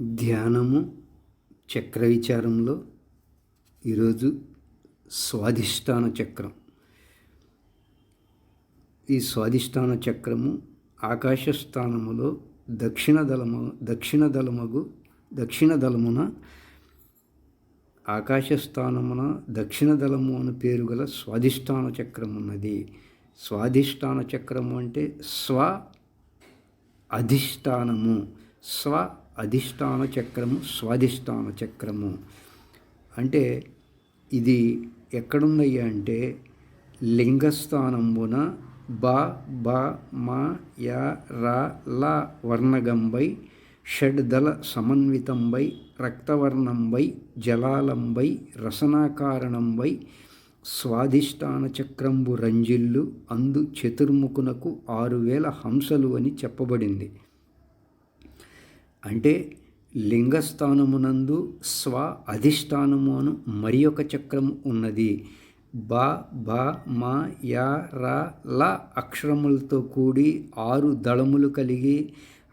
ధ్యానము చక్ర విచారంలో ఈరోజు స్వాధిష్టాన చక్రం. ఈ స్వాధిష్టాన చక్రము ఆకాశ స్థానములో దక్షిణ దళము దక్షిణ దళముగు దక్షిణ దళమున ఆకాశ స్థానమున దక్షిణ దళము అని పేరు గల స్వాధిష్టాన చక్రం ఉన్నది స్వాధిష్టాన చక్రము అంటే స్వ అధిష్టానము స్వ అధిష్టాన చక్రము స్వాధిష్టాన చక్రము. అంటే ఇది ఎక్కడున్నాయి అంటే లింగస్థానంబున బ బ మా యా రా లా వర్ణగంబై షడ్దళ సమన్వితంబై రక్తవర్ణంబై జలాలంబై రసనాకారణంబై స్వాధిష్టాన చక్రంబు రంజిల్లు అందు చతుర్ముఖునకు ఆరు వేల హంసలు అని చెప్పబడింది. అంటే లింగస్థానమునందు స్వ అధిష్టానము అను మరి ఒక చక్రము ఉన్నది. బ బ మ య ర ల అక్షరములతో కూడి ఆరు దళములు కలిగి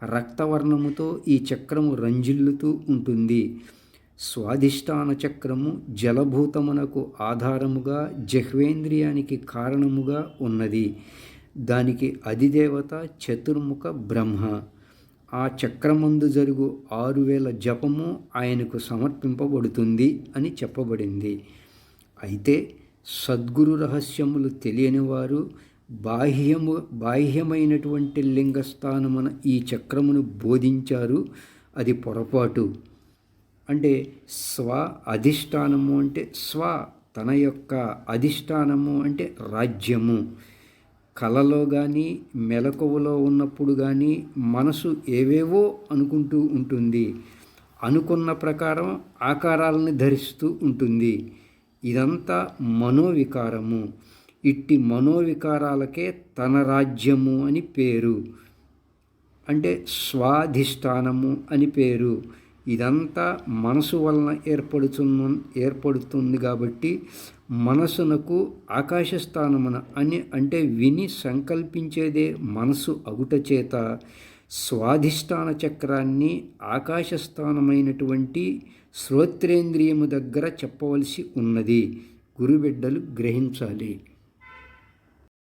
రక్తవర్ణముతో ఈ చక్రము రంజిల్లుతూ ఉంటుంది. స్వాధిష్టాన చక్రము జలభూతమునకు ఆధారముగా జహ్వేంద్రియానికి కారణముగా ఉన్నది. దానికి అధిదేవత చతుర్ముఖ బ్రహ్మ. ఆ చక్రమందు జరుగు ఆరు వేల జపము ఆయనకు సమర్పింపబడుతుంది అని చెప్పబడింది. అయితే సద్గురు రహస్యములు తెలియని వారు బాహ్యము బాహ్యమైనటువంటి లింగస్థానమున ఈ చక్రమును బోధించారు. అది పొరపాటు. అంటే స్వ అధిష్టానము అంటే స్వ తన యొక్క అధిష్టానము అంటే రాజ్యము. కలలో కానీ మెలకువలో ఉన్నప్పుడు కానీ మనసు ఏవేవో అనుకుంటూ ఉంటుంది. అనుకున్న ప్రకారం ఆకారాలను ధరిస్తూ ఉంటుంది. ఇదంతా మనోవికారము. ఇట్టి మనోవికారాలకే తన రాజ్యము అని పేరు. అంటే స్వాధిష్టానము అని పేరు. ఇదంతా మనసు వలన ఏర్పడుతున్న ఏర్పడుతుంది కాబట్టి మనసునకు ఆకాశస్థానమున అని అంటే విని సంకల్పించేదే మనసు అగుట చేత స్వాధిష్టాన చక్రాన్ని ఆకాశస్థానమైనటువంటి శ్రోత్రేంద్రియము దగ్గర చెప్పవలసి ఉన్నది. గురుబిడ్డలు గ్రహించాలి.